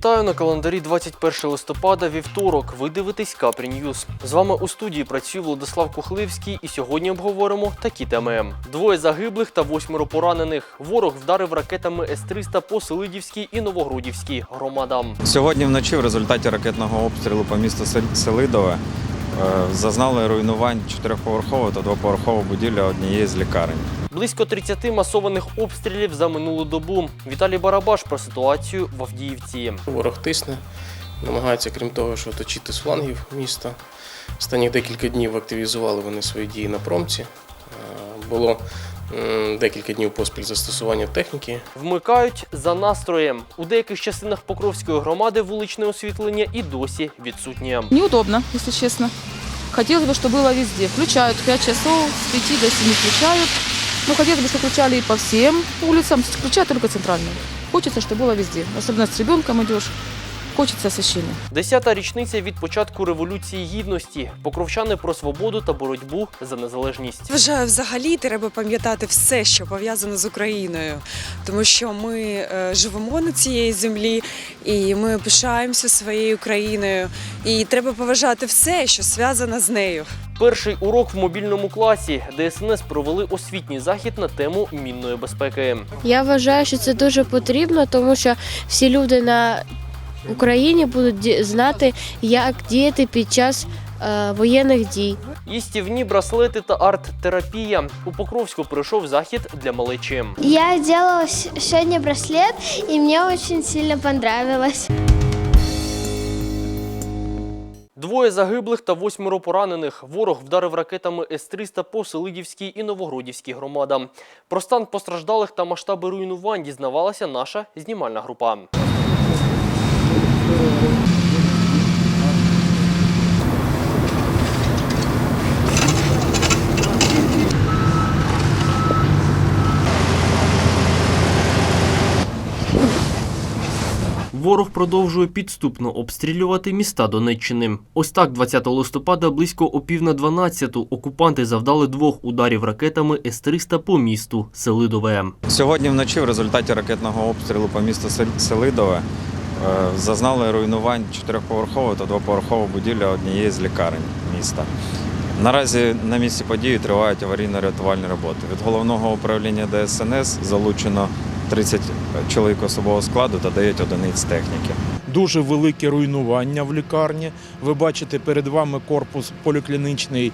Вітаю на календарі 21 листопада, вівторок. Ви дивитесь Капрі Ньюз. З вами у студії працює Владислав Кухливський, і сьогодні обговоримо такі теми: двоє загиблих та восьмеро поранених. Ворог вдарив ракетами С-300 по Селидівській і Новогродівській громадам. Сьогодні вночі в результаті ракетного обстрілу по місту Селидове е, зазнали руйнувань чотирьохповерхова та двоповерхова будівля однієї з лікарень. Близько 30 масованих обстрілів за минулу добу. Віталій Барабаш про ситуацію в Авдіївці. Ворог тисне, намагається, крім того, що оточити з флангів міста. Останні декілька днів активізували вони свої дії на промці. Е, Було м, декілька днів поспіль застосування техніки. Вмикають за настроєм. У деяких частинах Покровської громади вуличне освітлення і досі відсутнє. Неудобно, если честно. Хотелось бы, чтобы было везде. Включают 5 часов, с 5 до 7 включают. Ну, хотелось бы, чтобы включали и по всем улицам, включают только центральную. Хочется, чтобы было везде. Особенно с ребенком идешь. Хочется освещения. Десята річниця від початку революції гідності. Покровчани про свободу та боротьбу за незалежність. Вважаю, взагалі треба пам'ятати все, що пов'язане з Україною, тому що ми е, живемо на цієї землі і ми пишаємося своєю країною. І треба поважати все, що зв'язано з нею. Перший урок в мобільному класі. ДСНС провели освітній захід на тему мінної безпеки. Я вважаю, що це дуже потрібно, тому що всі люди на Україні будуть знати, як діяти під час е, воєнних дій. Їстівні браслети та арт-терапія. У Покровську пройшов захід для малечі. Я делала с- сегодня браслет, и мне очень сильно понравилось. Двоє загиблих та восьмеро поранених. Ворог вдарив ракетами С-300 по Селидівській і Новогродівській громадам. Про стан постраждалих та масштаби руйнувань дізнавалася наша знімальна група. Ворог продовжує підступно обстрілювати міста Донеччини. Ось так, 20 листопада, близько о пів на 12 окупанти завдали двох ударів ракетами С-300 по місту Селидове. Сьогодні вночі в результаті ракетного обстрілу по місту Селидове зазнали руйнувань чотирьохповерхова та двоповерхова будівля однієї з лікарень міста. Наразі на місці події тривають аварійно-рятувальні роботи. Від головного управління ДСНС залучено 30 чоловік особового складу та 9 одиниць техніки. дуже велике руйнування в лікарні. Ви бачите перед вами корпус поліклінічний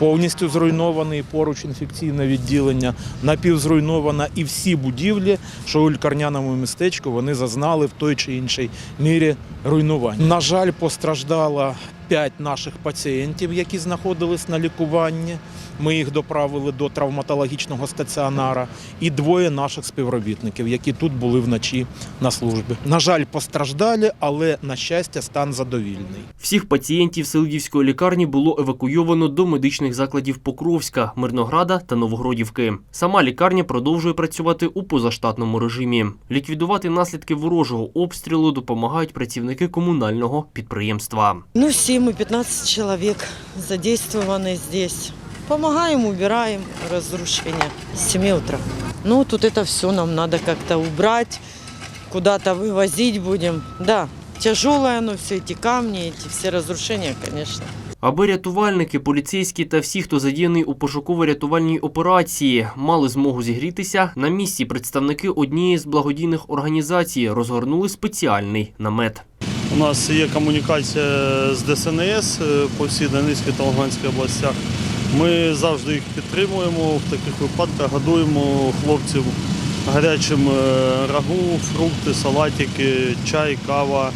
повністю зруйнований, поруч інфекційне відділення, напівзруйнована і всі будівлі, що у лікарняному містечку, вони зазнали в той чи іншій мірі руйнувань. На жаль, постраждало п'ять наших пацієнтів, які знаходились на лікуванні. Ми їх доправили до травматологічного стаціонара, і двоє наших співробітників, які тут були вночі на службі. На жаль, постраждалі, але на щастя, стан задовільний. Всіх пацієнтів Селидівської лікарні було евакуйовано до медичних закладів Покровська, Мирнограда та Новогродівки. Сама лікарня продовжує працювати у позаштатному режимі. Ліквідувати наслідки ворожого обстрілу допомагають працівники комунального підприємства. Ну, все мы 15 человек задействованы здесь. Помогаем, убираем разрушения с 7 утра. Ну, тут это все нам надо как-то убрать, куда-то вывозить будем. Да, тяжелое оно, все эти камни, эти все разрушения, конечно. Аби рятувальники, поліцейські та всі, хто задіяний у пошуково-рятувальній операції, мали змогу зігрітися, на місці представники однієї з благодійних організацій розгорнули спеціальний намет. У нас є комунікація з ДСНС е, по всій Донецькій та Луганській областях. Ми завжди їх підтримуємо в таких випадках, годуємо хлопців гарячим е, рагу, фрукти, салатики, чай, кава.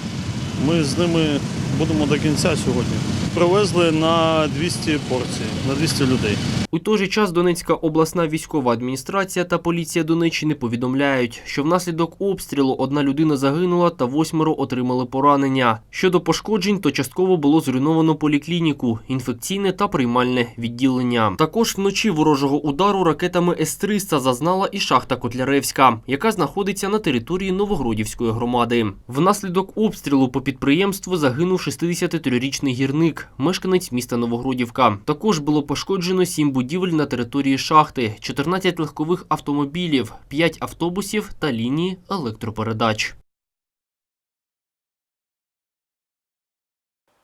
Ми з ними будемо до кінця сьогодні. Привезли на 200 порцій, на 200 людей. У той же час Донецька обласна військова адміністрація та поліція Донеччини повідомляють, що внаслідок обстрілу одна людина загинула та восьмеро отримали поранення. Щодо пошкоджень, то частково було зруйновано поліклініку, інфекційне та приймальне відділення. Також вночі ворожого удару ракетами С-300 зазнала і шахта Котляревська, яка знаходиться на території Новогродівської громади. Внаслідок обстрілу по підприємству загинув 63-річний гірник, мешканець міста Новогродівка. Також було пошкоджено сім будівель на території шахти, 14 легкових автомобілів, 5 автобусів та лінії електропередач.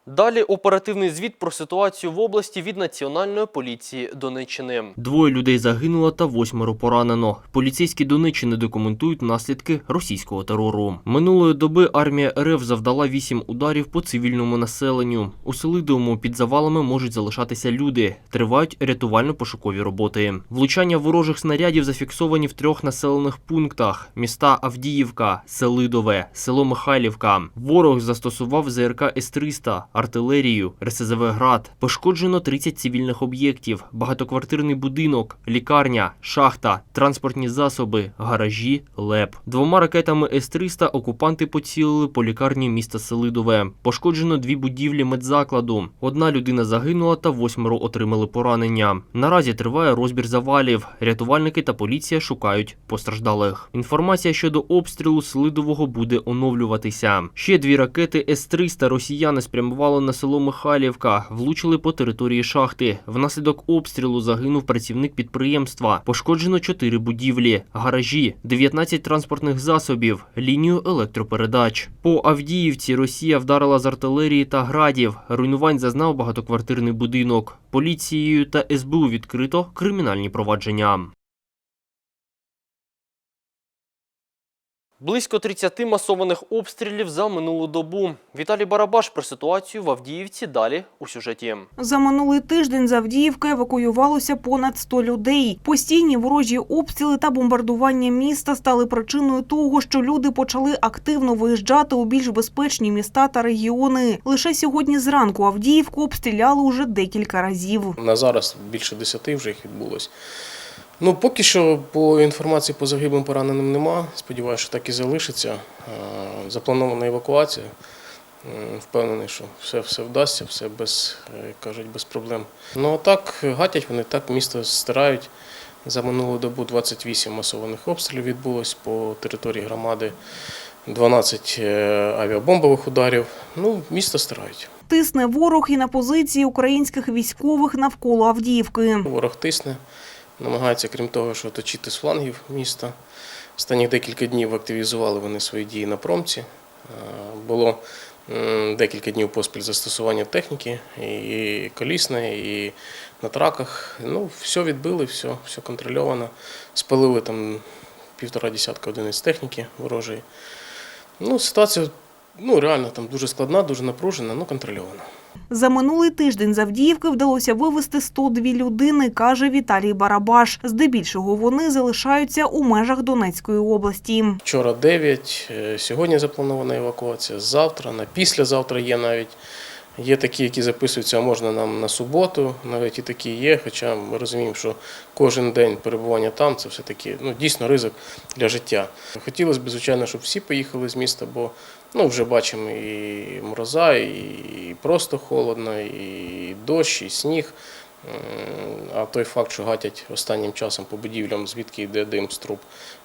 Далі оперативний звіт про ситуацію в області від Національної поліції Донеччини. Двоє людей загинуло та восьмеро поранено. Поліцейські Донеччини документують наслідки російського терору. Минулої доби армія РФ завдала вісім ударів по цивільному населенню. У Селидовому під завалами можуть залишатися люди. Тривають рятувально-пошукові роботи. Влучання ворожих снарядів зафіксовані в трьох населених пунктах: міста Авдіївка, Селидове, село Михайлівка. Ворог застосував ЗРК С-300, артилерію, РСЗВ «Град». Пошкоджено 30 цивільних об'єктів, багатоквартирний будинок, лікарня, шахта, транспортні засоби, гаражі, ЛЕП. Двома ракетами С-300 окупанти поцілили по лікарні міста Селидове. Пошкоджено дві будівлі медзакладу. Одна людина загинула та восьмеро отримали поранення. Наразі триває розбір завалів. Рятувальники та поліція шукають постраждалих. Інформація щодо обстрілу Селидового буде оновлюватися. Ще дві ракети С-300 росіяни спрямували на село Михайлівка, влучили по території шахти. Внаслідок обстрілу загинув працівник підприємства. Пошкоджено чотири будівлі, гаражі, 19 транспортних засобів, лінію електропередач. По Авдіївці Росія вдарила з артилерії та градів. Руйнувань зазнав багатоквартирний будинок. Поліцією та СБУ відкрито кримінальні провадження. Близько 30 масованих обстрілів за минулу добу. Віталій Барабаш про ситуацію в Авдіївці далі у сюжеті. За минулий тиждень з Авдіївки евакуювалося понад 100 людей. Постійні ворожі обстріли та бомбардування міста стали причиною того, що люди почали активно виїжджати у більш безпечні міста та регіони. Лише сьогодні зранку Авдіївку обстріляли уже декілька разів. На зараз більше 10 вже їх відбулось. Ну, поки що по інформації по загиблим пораненим нема. Сподіваюся, що так і залишиться. Запланована евакуація. Впевнений, що все, все вдасться, все без, е, як кажуть, без проблем. Ну а так гатять вони, так місто стирають. За минулу добу 28 масованих обстрілів відбулось по території громади, 12 е, авіабомбових ударів. Ну, місто стирають. Тисне ворог і на позиції українських військових навколо Авдіївки. Ворог тисне, намагається, крім того, що оточити з флангів міста. Останніх декілька днів активізували вони свої дії на промці. Е, Було декілька днів поспіль застосування техніки, і колісної, і на траках. Ну, все відбили, все, все контрольовано. Спалили там півтора десятка одиниць техніки ворожої. Ну, ситуація ну, реально там дуже складна, дуже напружена, але контрольована. За минулий тиждень з Авдіївки вдалося вивезти 102 людини, каже Віталій Барабаш. Здебільшого вони залишаються у межах Донецької області. Вчора 9, е, сьогодні запланована евакуація, завтра, на післязавтра є навіть. Є такі, які записуються, можна нам на суботу, навіть і такі є, хоча ми розуміємо, що кожен день перебування там це все-таки ну, дійсно ризик для життя. Хотілося б, звичайно, щоб всі поїхали з міста, бо ну, вже бачимо і мороза, і просто холодно, і дощ, і сніг. А той факт, що гатять останнім часом по будівлям, звідки йде дим з труб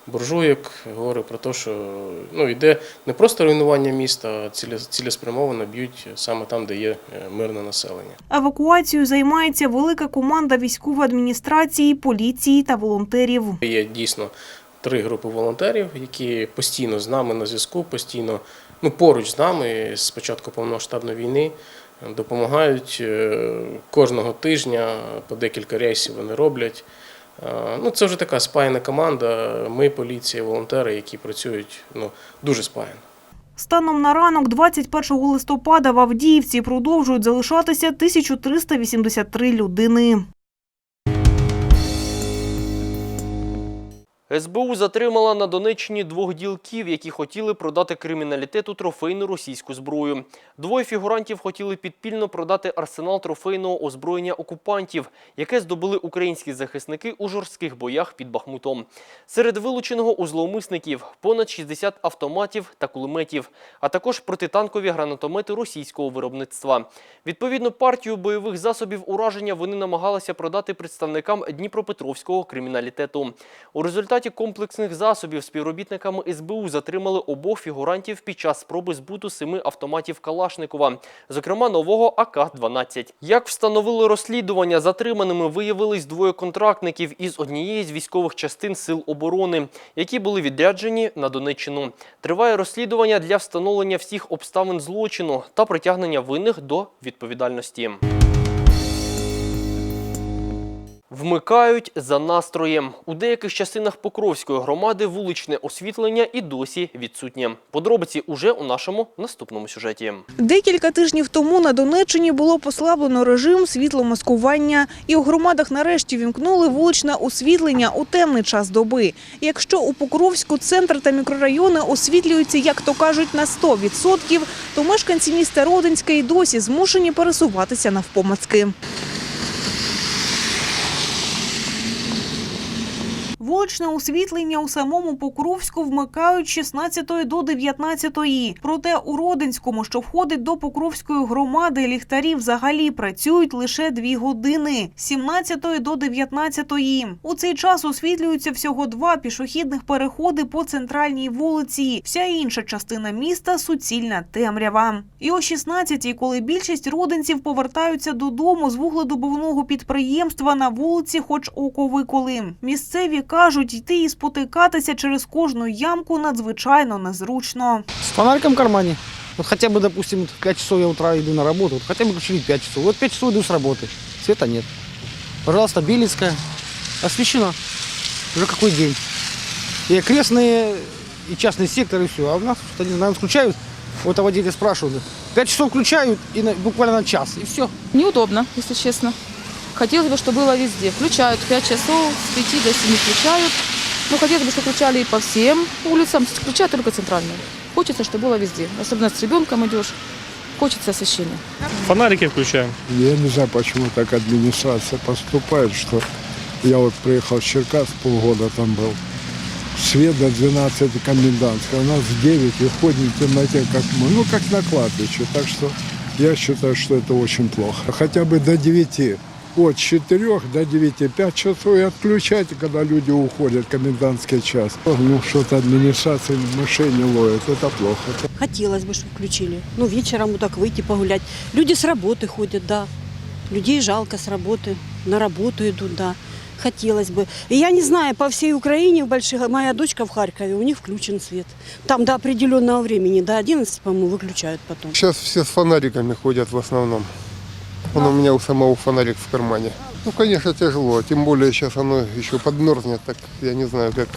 буржуєк, говорить про те, що ну, йде не просто руйнування міста, а цілеспрямовано б'ють саме там, де є е, мирне населення. Евакуацією займається велика команда військової адміністрації, поліції та волонтерів. Є дійсно три групи волонтерів, які постійно з нами на зв'язку, постійно ну, поруч з нами з початку повномасштабної війни. Допомагають е, кожного тижня по декілька рейсів вони роблять. Е, Ну, це вже така спаяна команда. Ми, поліція, волонтери, які працюють ну, дуже спаяно. Станом на ранок 21 листопада в Авдіївці продовжують залишатися 1383 людини. СБУ затримала на Донеччині двох ділків, які хотіли продати криміналітету трофейну російську зброю. Двоє фігурантів хотіли підпільно продати арсенал трофейного озброєння окупантів, яке здобули українські захисники у жорстких боях під Бахмутом. Серед вилученого у зловмисників понад 60 автоматів та кулеметів, а також протитанкові гранатомети російського виробництва. Відповідну партію бойових засобів ураження вони намагалися продати представникам Дніпропетровського криміналітету. У результаті результаті комплексних засобів співробітниками СБУ затримали обох фігурантів під час спроби збуту семи автоматів Калашникова, зокрема нового АК-12. Як встановили розслідування, затриманими виявились двоє контрактників із однієї з військових частин Сил оборони, які були відряджені на Донеччину. Триває розслідування для встановлення всіх обставин злочину та притягнення винних до відповідальності. Вмикають за настроєм. У деяких частинах Покровської громади вуличне освітлення і досі відсутнє. Подробиці уже у нашому наступному сюжеті. Декілька тижнів тому на Донеччині було послаблено режим світломаскування, і у громадах нарешті вімкнули вуличне освітлення у темний час доби. Якщо у Покровську центр та мікрорайони освітлюються, як то кажуть, на 100%, то мешканці міста Родинська і досі змушені пересуватися навпомацки. Вуличне освітлення у самому Покровську вмикають з 16 до 19. Проте у Родинському, що входить до Покровської громади, ліхтарі взагалі працюють лише дві години з 17 до 19. У цей час освітлюються всього два пішохідних переходи по центральній вулиці. Вся інша частина міста суцільна темрява. І о 16-й, коли більшість родинців повертаються додому з вугледобувного підприємства на вулиці, хоч око виколи. Місцеві кажуть, йти і спотикатися через кожну ямку надзвичайно незручно. С фонариком в кармане. Вот хотя бы, допустим, в 5 часов я утра иду на работу, вот хотя бы включили 5 часов. Вот 5 часов иду с работы, света нет. Пожалуйста, Белинская, освещена. Уже какой день. И окрестные, и частный сектор, и все. А у нас, что не знаю, включают, вот а водителя спрашивают, 5 часов включают, и на- буквально на час, и все. Неудобно, если честно. Хотелось бы, чтобы было везде. Включают 5 часов, с 5 до 7 включают. Ну, хотелось бы, чтобы включали и по всем улицам, включают только центральную. Хочется, чтобы было везде. Особенно с ребенком идешь, хочется освещения. Фонарики включаємо. Я не знаю, почему так администрация поступает, что я вот приехал с Черкас, полгода там был. Свет до 12 комендантская, у нас в 9 и ходим в темноте, как мы, ну, как на кладбище. Так что я считаю, что это очень плохо. Хотя бы до 9, от 4 до 9, 5 часов и отключайте, когда люди уходят, комендантский час. Ну, что-то администрация мышей не ловит, это плохо. Хотелось бы, чтобы включили. Ну, вечером вот так выйти погулять. Люди с работы ходят, да. Людей жалко с работы. На работу идут, да. Хотелось бы. И я не знаю, по всей Украине, в больших, моя дочка в Харькове, у них включен свет. Там до определенного времени, до 11, по-моему, выключают потом. Сейчас все с фонариками ходят в основном. Он у меня у самого фонарик в кармане. Ну, конечно, тяжело. Тем более сейчас оно еще подмерзнет, так я не знаю, как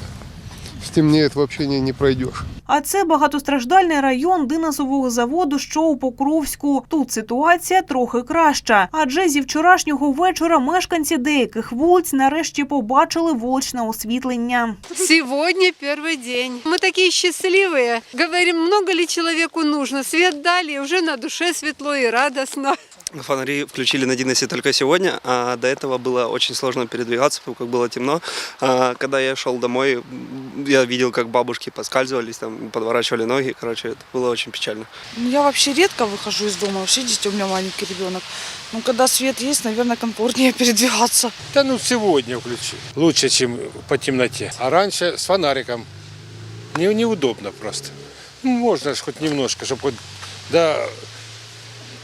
стемнеет, вообще не, не пройдешь. А це багатостраждальний район динозового заводу, що у Покровську. Тут ситуація трохи краща, адже зі вчорашнього вечора мешканці деяких вулиць нарешті побачили вуличне освітлення. Сегодня первый день. Мы такие счастливые. Говорим, много ли человеку нужно. Свет дали, и уже на душе светло и радостно. Фонари включили на Диносе только сегодня, а до этого было очень сложно передвигаться, потому как было темно. А когда я шел домой, я видел, как бабушки поскальзывались, там, подворачивали ноги. Короче, это было очень печально. Ну, я вообще редко выхожу из дома. Вообще, видите, у меня маленький ребенок. Ну, когда свет есть, наверное, комфортнее передвигаться. Да ну сегодня включи. Лучше, чем по темноте. А раньше с фонариком. Не, неудобно просто. Ну, можно ж хоть немножко, чтобы хоть до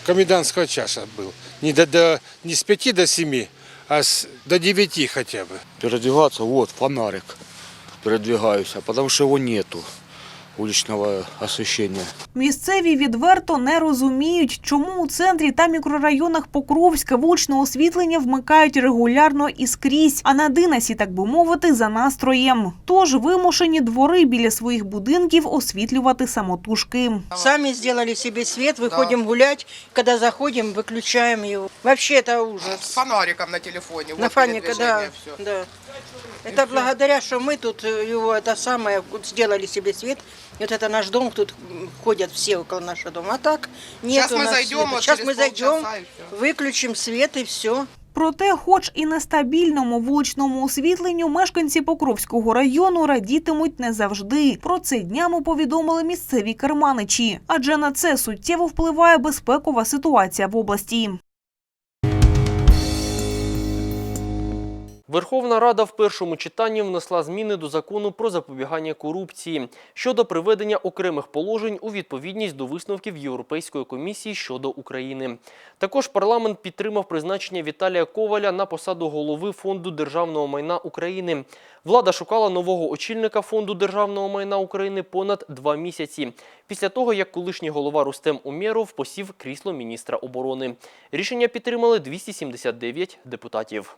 комендантского часа был. Не, до, до, не с 5 до 7, а с, до 9 хотя бы. Передвигаться, вот, фонарик. Передвигаюсь, потому что его нету, уличного освещения. Місцеві відверто не розуміють, чому у центрі та мікрорайонах Покровська вуличне освітлення вмикають регулярно і скрізь, а на Динасі, так би мовити, за настроєм. Тож вимушені двори біля своїх будинків освітлювати самотужки. Сами сделали себе свет, выходим гулять. Когда заходим, выключаем его. Вообще это ужас. С фонариком на телефоне. На фоне, когда... Да. Это благодаря, что мы тут э, его это самое вот сделали себе свет. И вот это наш дом, тут м, ходят все около нашего дома. А так нет у нас света. Сейчас мы зайдем, выключим свет и все. Проте, хоч і нестабільному вуличному освітленню, мешканці Покровського району радітимуть не завжди. Про це днями повідомили місцеві керманичі, адже на це суттєво впливає безпекова ситуація в області. Верховна Рада в першому читанні внесла зміни до закону про запобігання корупції щодо приведення окремих положень у відповідність до висновків Європейської комісії щодо України. Також парламент підтримав призначення Віталія Коваля на посаду голови Фонду державного майна України. Влада шукала нового очільника Фонду державного майна України понад два місяці після того, як колишній голова Рустем Умєров посів крісло міністра оборони. Рішення підтримали 279 депутатів.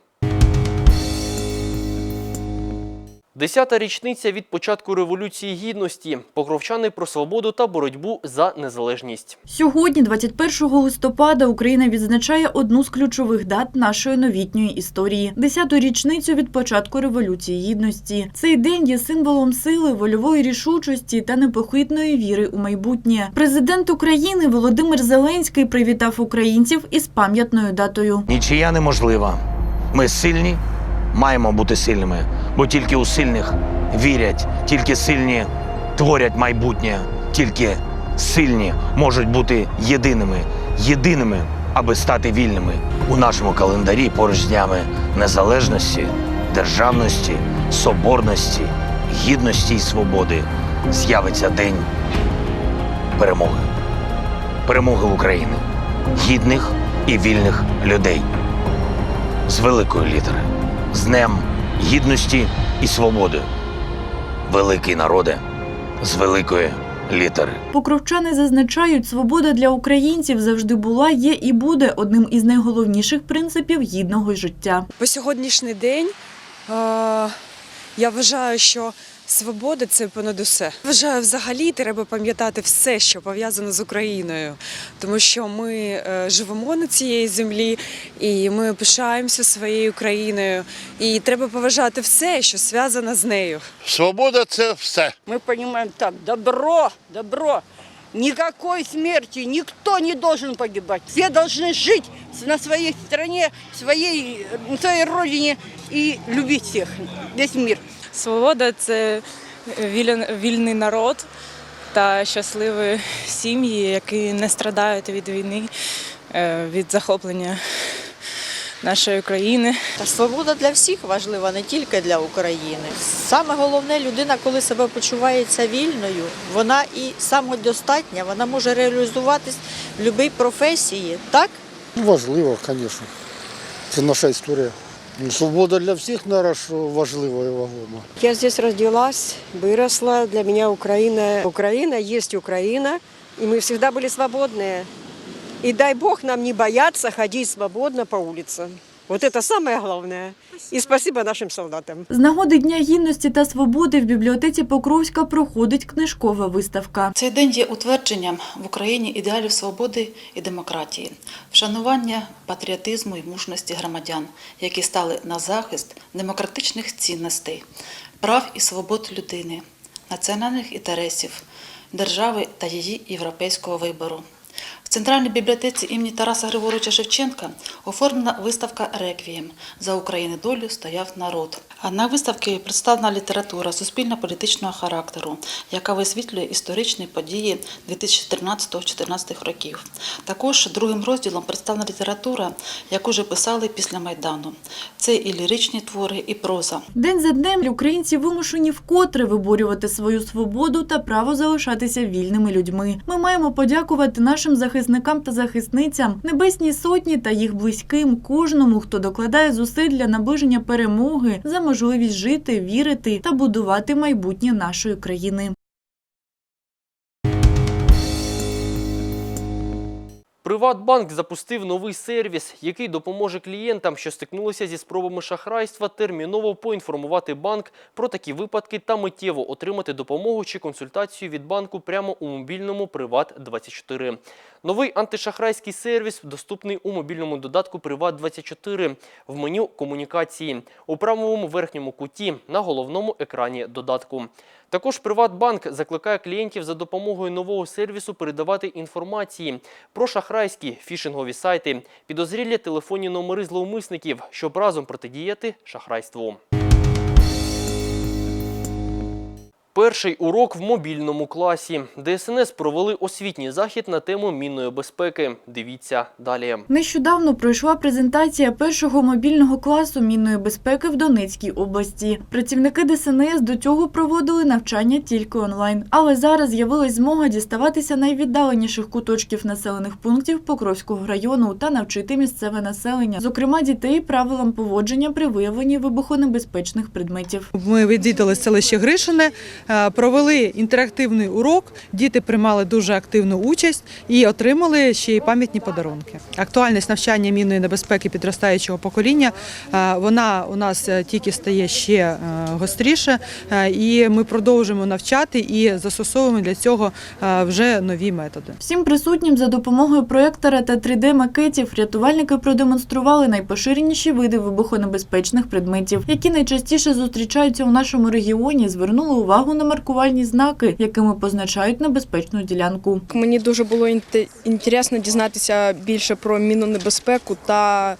Десята річниця від початку Революції Гідності. Покровчани про свободу та боротьбу за незалежність. Сьогодні, 21 листопада, Україна відзначає одну з ключових дат нашої новітньої історії – десяту річницю від початку Революції Гідності. Цей день є символом сили, вольової рішучості та непохитної віри у майбутнє. Президент України Володимир Зеленський привітав українців із пам'ятною датою. Нічия неможлива. Ми сильні, маємо бути сильними, бо тільки у сильних вірять, тільки сильні творять майбутнє, тільки сильні можуть бути єдиними, єдиними, аби стати вільними. У нашому календарі поруч з днями незалежності, державності, соборності, гідності і свободи з'явиться день перемоги. Перемоги України, гідних і вільних людей з великої літери, з Днем Гідності і Свободи. Великий народе з великої літери. Покровчани зазначають, свобода для українців завжди була, є і буде одним із найголовніших принципів гідного життя. По сьогоднішній день е, я вважаю, що свобода це понад усе. Вважаю, взагалі треба пам'ятати все, що пов'язано з Україною, тому що ми е, живемо на цій землі і ми пишаємося своєю країною. І треба поважати все, що зв'язано з нею. Свобода це все. Мы понимаем так, добро, добро. Никакой смерти, никто не должен погибать. Все должны жить на своей стране, своей, на своей родине и любить всех, весь мир. Свобода це вільний народ та щасливі сім'ї, які не страдають від війни, е, від захоплення нашої країни. Та свобода для всіх важлива, не тільки для України. Саме головне, людина, коли себе почувається вільною, вона і самодостатня, вона може реалізуватись в будь-якій професії, так? Важливо, звісно. Це наша історія. Ну, Свобода для всіх, наразі, важлива і вагома. Я здесь родилась, выросла. Для меня Украина. Украина есть Украина, и мы всегда были свободные. И дай Бог нам не бояться ходить свободно по улице. Вот это самое главное. И спасибо нашим солдатам. З нагоди Дня гідності та свободи в бібліотеці Покровська проходить книжкова виставка. Цей день є утвердженням в Україні ідеалів свободи і демократії, вшанування патріотизму і мужності громадян, які стали на захист демократичних цінностей, прав і свобод людини, національних інтересів, держави та її європейського вибору. Центральній бібліотеці імені Тараса Григоровича Шевченка оформлена виставка Реквієм за України долю стояв народ. А на виставці представлена література суспільно-політичного характеру, яка висвітлює історичні події 2013-2014 років. Також другим розділом представлена література, яку вже писали після Майдану. Це і ліричні твори, і проза. День за днем українці вимушені вкотре виборювати свою свободу та право залишатися вільними людьми. Ми маємо подякувати нашим захисникам та захисницям, небесній сотні та їх близьким, кожному, хто докладає зусиль для наближення перемоги за можливість жити, вірити та будувати майбутнє нашої країни. Приватбанк запустив новий сервіс, який допоможе клієнтам, що стикнулися зі спробами шахрайства, терміново поінформувати банк про такі випадки та миттєво отримати допомогу чи консультацію від банку прямо у мобільному Приват 24 Новий антишахрайський сервіс доступний у мобільному додатку Приват 24 в меню комунікації у правому верхньому куті на головному екрані додатку. Також Приватбанк закликає клієнтів за допомогою нового сервісу передавати інформації про шахрайські фішингові сайти, підозрілі телефонні номери зловмисників, щоб разом протидіяти шахрайству. Перший урок в мобільному класі. ДСНС провели освітній захід на тему мінної безпеки. Дивіться далі. Нещодавно пройшла презентація першого мобільного класу мінної безпеки в Донецькій області. Працівники ДСНС до цього проводили навчання тільки онлайн. Але зараз з'явилась змога діставатися найвіддаленіших куточків населених пунктів Покровського району та навчити місцеве населення, зокрема дітей правилам поводження при виявленні вибухонебезпечних предметів. Ми відвідали селище Гришине, провели інтерактивний урок. Діти приймали дуже активну участь і отримали ще й пам'ятні подарунки. Актуальність навчання мінної небезпеки підростаючого покоління е, вона у нас е, тільки стає ще е, гостріше, е, і ми продовжуємо навчати і застосовуємо для цього е, вже нові методи. Всім присутнім за допомогою проєктора та 3D-макетів рятувальники продемонстрували найпоширеніші види вибухонебезпечних предметів, які найчастіше зустрічаються у нашому регіоні. Звернули увагу на маркувальні знаки, якими позначають небезпечну ділянку. Мені дуже було інтересно дізнатися більше про мінонебезпеку та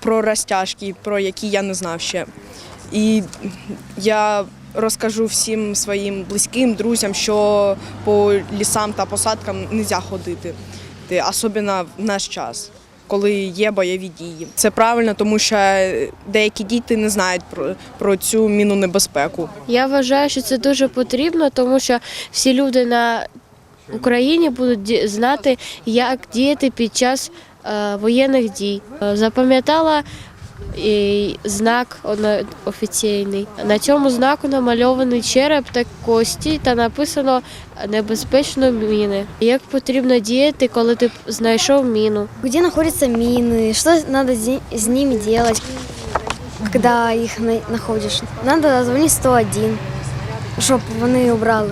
про розтяжки, про які я не знав ще. І я розкажу всім своїм близьким, друзям, що по лісам та посадкам не можна ходити, особливо в наш час. Коли є бойові дії, це правильно, тому що деякі діти не знають про, про цю міну небезпеку. Я вважаю, що це дуже потрібно, тому що всі люди на Україні будуть знати, як діяти під час е, воєнних дій. Е, Запам'ятала і знак офіційний. На цьому знаку намальований череп та кості та написано небезпечно міни. Як потрібно діяти, коли ти знайшов міну? Находятся мины? Что надо зи- с ними делать, когда их на- находишь? Надо звонить 101, щоб вони убрали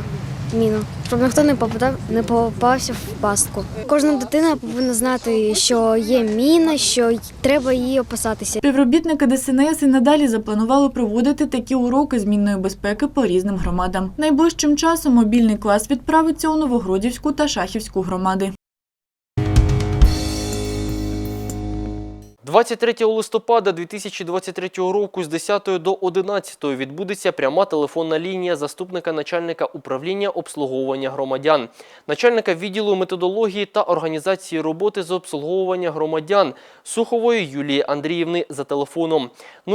міну, щоб ніхто не попадав, не попався в пастку. Кожна дитина повинна знати, що є міна, що треба її опасатися. Співробітники ДСНС і надалі запланували проводити такі уроки змінної безпеки по різним громадам. Найближчим часом мобільний клас відправиться у Новогродівську та Шахівську громади. 23 листопада 2023 року з 10 до 11 відбудеться пряма телефонна лінія заступника начальника управління обслуговування громадян, начальника відділу методології та організації роботи з обслуговування громадян Сухової Юлії Андріївни за телефоном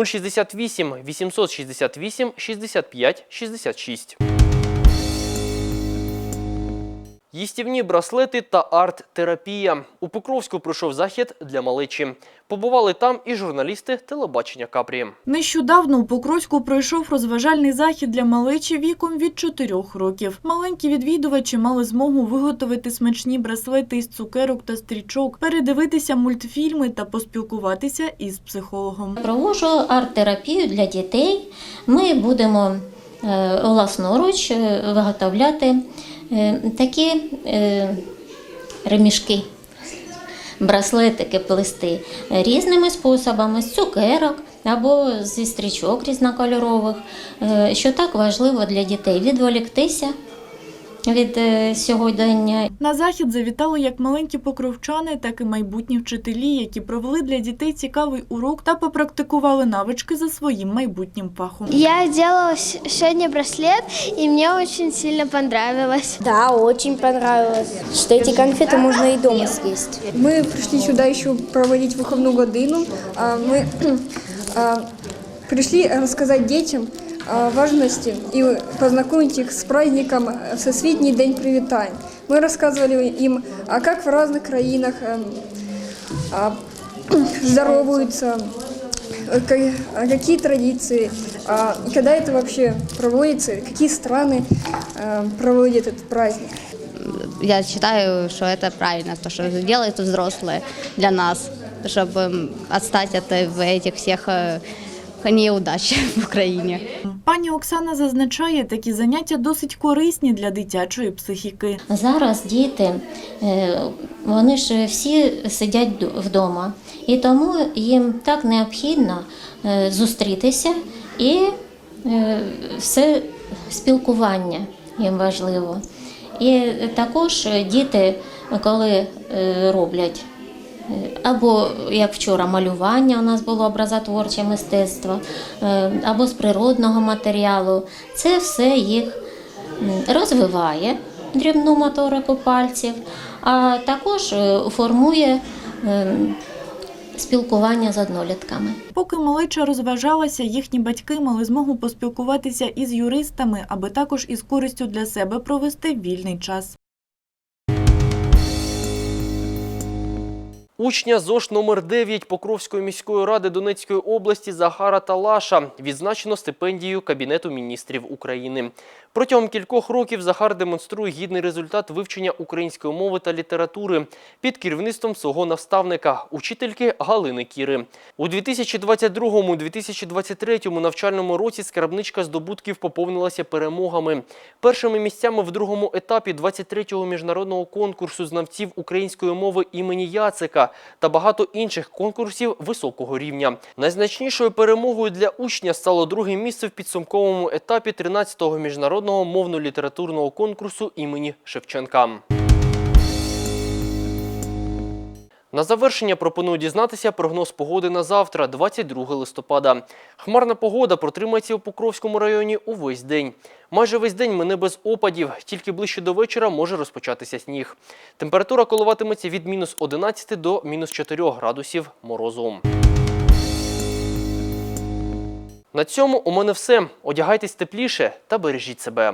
068 868 65 66. Їстівні браслети та арт-терапія. У Покровську пройшов захід для малечі. Побували там і журналісти телебачення Капрі. Нещодавно у Покровську пройшов розважальний захід для малечі віком від 4 років. Маленькі відвідувачі мали змогу виготовити смачні браслети із цукерок та стрічок, передивитися мультфільми та поспілкуватися із психологом. Проводжу арт-терапію для дітей. Ми будемо е, власноруч е, виготовляти такі е, ремішки, браслетики плести. Різними способами з цукерок або зі стрічок різнокольорових, е, що так важливо для дітей. Відволіктися від е, сьогодення. На захід завітали як маленькі покровчани, так і майбутні вчителі, які провели для дітей цікавий урок та попрактикували навички за своїм майбутнім фахом. Я делала с- сегодня браслет, и мне очень сильно понравилось. Да, очень понравилось, что эти конфеты можно и дома съесть. Мы пришли сюда еще проводить выходную годину. А, Мы а, пришли рассказать детям о важности и познакомить их с праздником Всесвітній День Привітань. Мы рассказывали им, а как в разных краинах эм, а, здороваются, э, ка- а какие традиции, а, и когда это вообще проводится, какие страны э, проводят этот праздник. я считаю, что это правильно, то, что делают взрослые для нас, чтобы отстать от э, этих всех э, неудач в Україні. Пані Оксана зазначає, такі заняття досить корисні для дитячої психіки. Зараз діти, е, вони ж всі сидять вдома, і тому їм так необхідно е, зустрітися і е, все спілкування їм важливо. І також діти, коли роблять або як вчора малювання у нас було образотворче мистецтво, е, або з природного матеріалу, це все їх розвиває дрібну моторику пальців, а також е, формує ем, спілкування з однолітками. Поки малеча розважалася, їхні батьки мали змогу поспілкуватися із юристами, аби також із користю для себе провести вільний час. Учня ЗОШ номер 9 Покровської міської ради Донецької області Захара Талаша відзначено стипендією Кабінету міністрів України. Протягом кількох років Захар демонструє гідний результат вивчення української мови та літератури під керівництвом свого наставника, учительки Галини Кіри. У 2022-2023 навчальному році скарбничка здобутків поповнилася перемогами. Першими місцями в другому етапі 23-го міжнародного конкурсу знавців української мови імені Яцика та багато інших конкурсів високого рівня. Найзначнішою перемогою для учня стало друге місце в підсумковому етапі 13-го міжнародного мовно-літературного конкурсу імені Шевченка. На завершення пропоную дізнатися прогноз погоди на завтра, 22 листопада. Хмарна погода протримається у Покровському районі увесь день. Майже весь день мине без опадів, тільки ближче до вечора може розпочатися сніг. Температура коливатиметься від мінус 11 до мінус 4 градусів морозу. На цьому у мене все. Одягайтесь тепліше та бережіть себе.